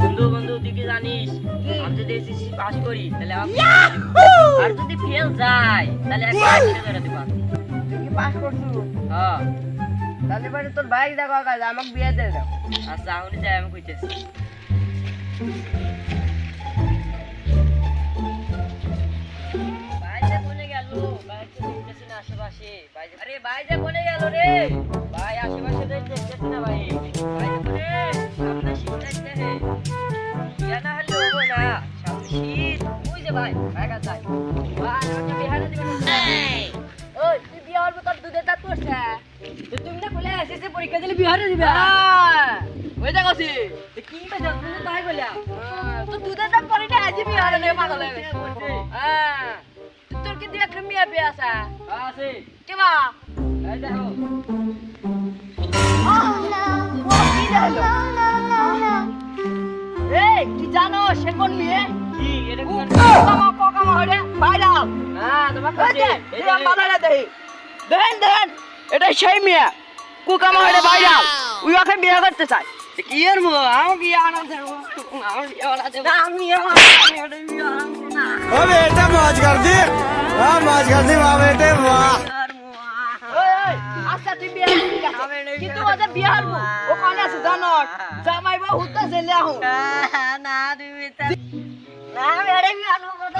বন্ধু বন্ধু তুই কি জানিস? আমি যদি এসএসসি পাস করি তাহলে আমাকে আর যদি ফেল যায় তাহলে একটা ছেড়ে ধরে দিবা। তুই কি পাস করছু? হ্যাঁ। তাহলে পরে তোর ভাই দেখো কাজ আমাকে বিয়ে দিয়ে দাও আচ্ছা আমি যাই আমি কইতেছি। আশেপাশে। আরে ভাই যে কোনে গেল রে? ভাই আশেপাশে দেখতেছি না ভাই। ভাই ভাই কাছে ভাই আমাকে বিহারে দিবেন ওই তুই বিয়ে হল তোর দুধে দাঁত পড়ছে তুমি না বলে এসএসসি পরীক্ষা দিলে বিহারে দিবে ওই দেখছি কি পেছো তুমি তাই বলে তো দুধের দাঁত পড়ে না পাগল হয়ে গেছে। হ্যাঁ। তোর কি দিয়ে একটা মেয়ে বিয়ে আছে। আছে। কে বা এই দেখো। এই কি জানো সে কোন মেয়ে? এটা সেই মেয়ে। কুকামা হইরে বাইরাও উই ওকে বিয়ে করতে চাই কি এর মো আমি কি আনন্দ আচ্ছা, আমি ও বেটা মজ কর দি আ মা। বেটে মা। কিন্তু ওদের বিয়ে হারবো ও কানে আছে জানো জামাই বা হুতা জেলে আহ। না তুমি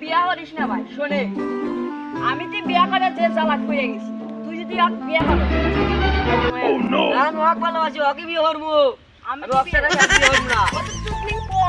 বিয়া করিস না ভাই শোনে আমি তুই বিয়া করে যে চালাক হয়ে গেছি তুই যদি বিয়া কর আমি আমি অক্সারে বিয়ে হব না। চুপলিং পো